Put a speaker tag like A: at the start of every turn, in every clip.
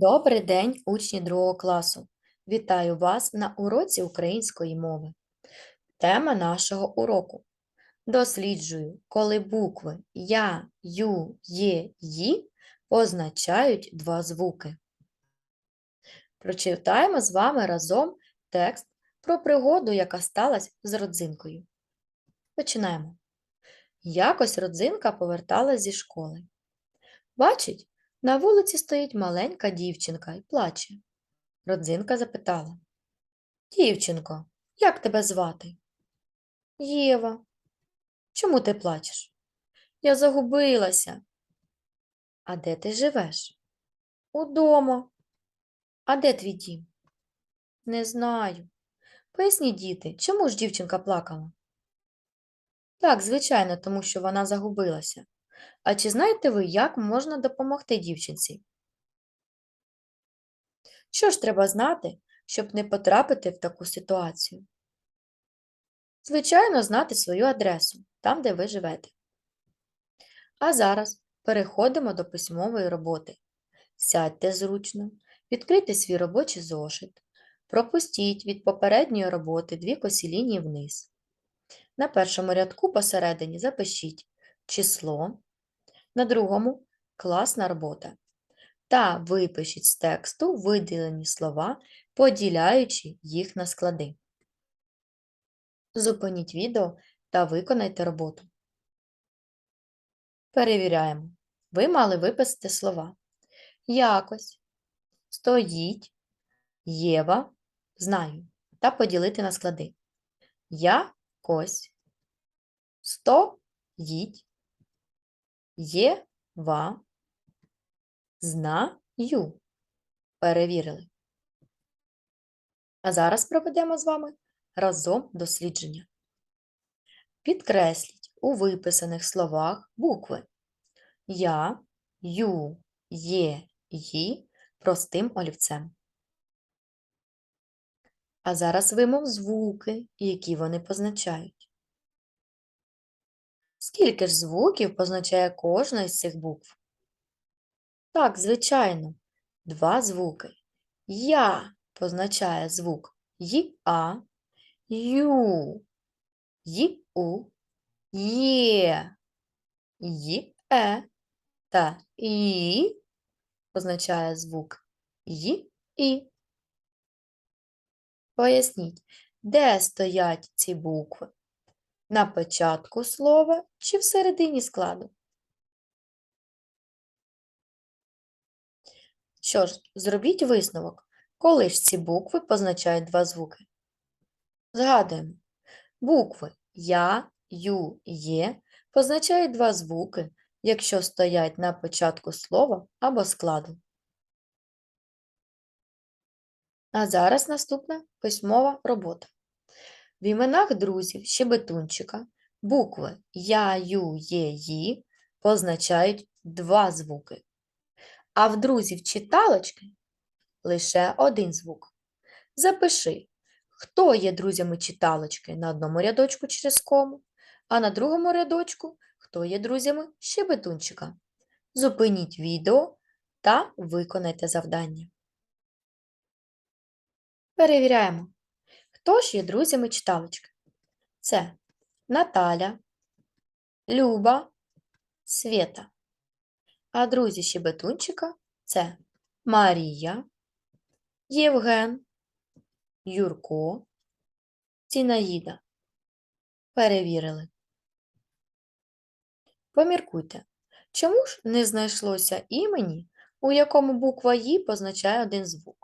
A: Добрий день, учні другого класу. Вітаю вас на уроці української мови. Тема нашого уроку. Досліджую, коли букви Я, Ю, Є, Ї позначають два звуки. Прочитаємо з вами разом текст про пригоду, яка сталася з родзинкою. Починаємо. Якось родзинка поверталась зі школи. Бачить, на вулиці стоїть маленька дівчинка і плаче. Родзинка запитала. Дівчинко, як тебе звати? Єва. Чому ти плачеш? Я загубилася. А де ти живеш? Удома. А де твій дім? Не знаю. Поясніть, діти, чому ж дівчинка плакала? Так, звичайно, тому що вона загубилася. А чи знаєте ви, як можна допомогти дівчинці? Що ж треба знати, щоб не потрапити в таку ситуацію? Звичайно, знати свою адресу, там, де ви живете. А зараз переходимо до письмової роботи. Сядьте зручно, відкрийте свій робочий зошит, пропустіть від попередньої роботи дві косі лінії вниз. На першому рядку посередині запишіть число, на другому класна робота. Та випишіть з тексту виділені слова, поділяючи їх на склади. Зупиніть відео та виконайте роботу. Перевіряємо. Ви мали виписати слова. Якось, стоїть, Єва, знаю, та поділити на склади. Якось, стоїть, Єва, знаю. Перевірили. А зараз проведемо з вами разом дослідження. Підкресліть у виписаних словах букви Я, Ю, Є, Ї простим олівцем. А зараз вимов звуки, які вони позначають. Скільки ж звуків позначає кожна із цих букв? Так, звичайно, два звуки. Я позначає звук й-а, ю, й-у, є, й-е та і позначає звук й-і. Поясніть, де стоять ці букви? На початку слова чи всередині складу? Що ж, зробіть висновок, коли ж ці букви позначають два звуки. Згадуємо, букви Я, Ю, Є позначають два звуки, якщо стоять на початку слова або складу. А зараз наступна письмова робота. В іменах друзів щебетунчика букви Я, Ю, Є, Ї позначають два звуки. А в друзів читалочки лише один звук. Запиши, хто є друзями читалочки на одному рядочку через кому, а на другому рядочку хто є друзями щебетунчика. Зупиніть відео та виконайте завдання. Перевіряємо, хто ж є друзями читалочки. Це Наталя, Люба, Свєта. А друзі щебетунчика це Марія, Євген, Юрко, Зінаїда. Перевірили. Поміркуйте, чому ж не знайшлося імені, у якому буква «І» позначає один звук?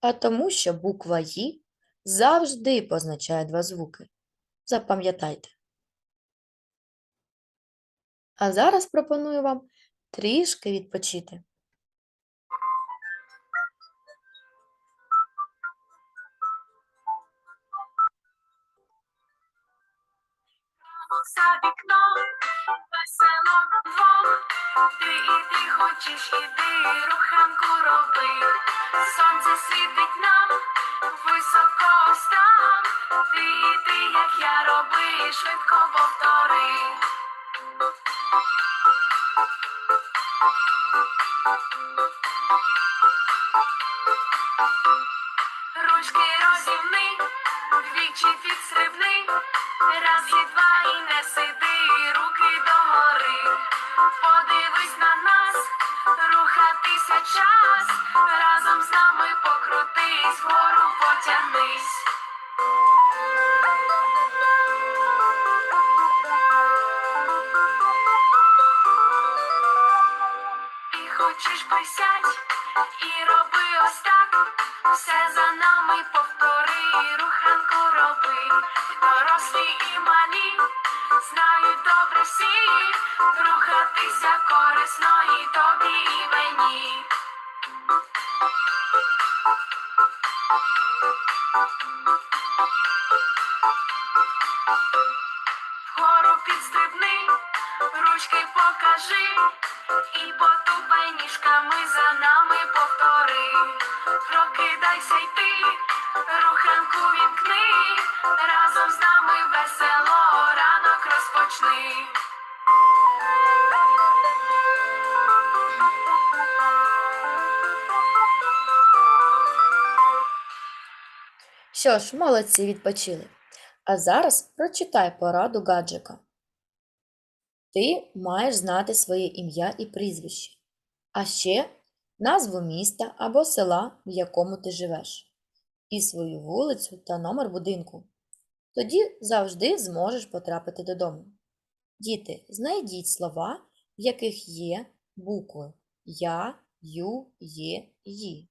A: А тому, що буква «І» завжди позначає два звуки. Запам'ятайте. А зараз пропоную вам трішки відпочити.
B: за весело вдвох. Ти іди, хочеш, іди, руханку роби. Сонце світить нам, високо ось там. Ти іди, як я роби, швидко повтори. Час, разом з нами покрутись, хочеш присядь, і роби ось так, все за нами повтори, руханку роби, дорослі і малі, знають добре всі, рухатися корисно і тобі, і мені.
A: Що ж, молодці відпочили. А зараз прочитай пораду гаджика. Ти маєш знати своє ім'я і прізвище, а ще назву міста або села, в якому ти живеш, і свою вулицю та номер будинку. Тоді завжди зможеш потрапити додому. Діти, знайдіть слова, в яких є букви Я, Ю, Є, Ї.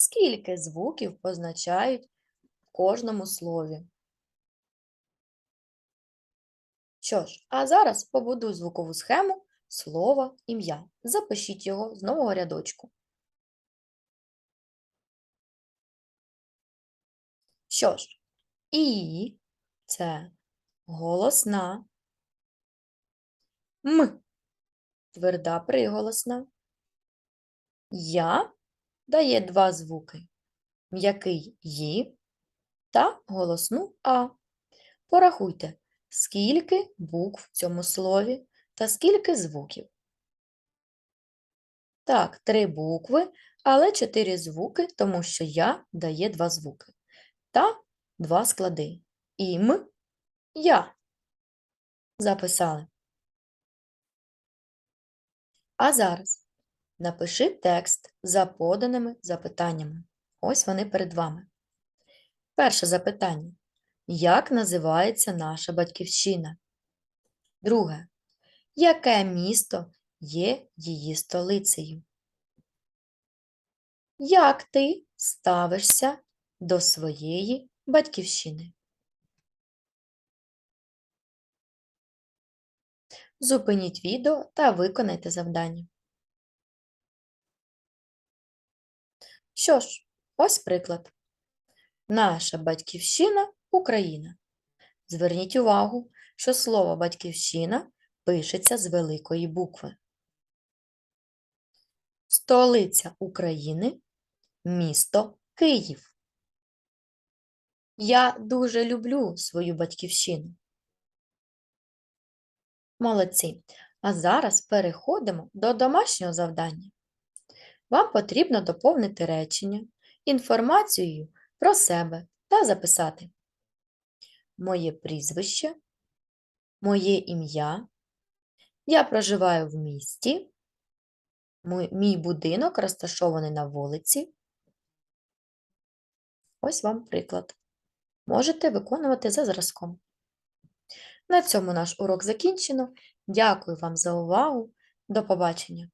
A: Скільки звуків позначають в кожному слові? Що ж, а зараз побудуй звукову схему слова ім'я. Запишіть його з нового рядочку. Що ж, І це голосна, М тверда приголосна. Я дає два звуки м'який «ї» та голосну А. Порахуйте, скільки букв в цьому слові та скільки звуків. Так, три букви, але чотири звуки, тому що я дає два звуки. Та два склади. Ім, я. Записали. А зараз напиши текст за поданими запитаннями. Ось вони перед вами. Перше запитання. Як називається наша батьківщина? Друге. Яке місто є її столицею? Як ти ставишся до своєї батьківщини? Зупиніть відео та виконайте завдання. Що ж, ось приклад. Наша батьківщина Україна. Зверніть увагу, що слово батьківщина пишеться з великої букви. Столиця України місто Київ. Я дуже люблю свою батьківщину. Молодці. А зараз переходимо до домашнього завдання. Вам потрібно доповнити речення інформацією про себе та записати моє прізвище, моє ім'я, я проживаю в місті, мій будинок розташований на вулиці. Ось вам приклад. Можете виконувати за зразком. На цьому наш урок закінчено. Дякую вам за увагу. До побачення!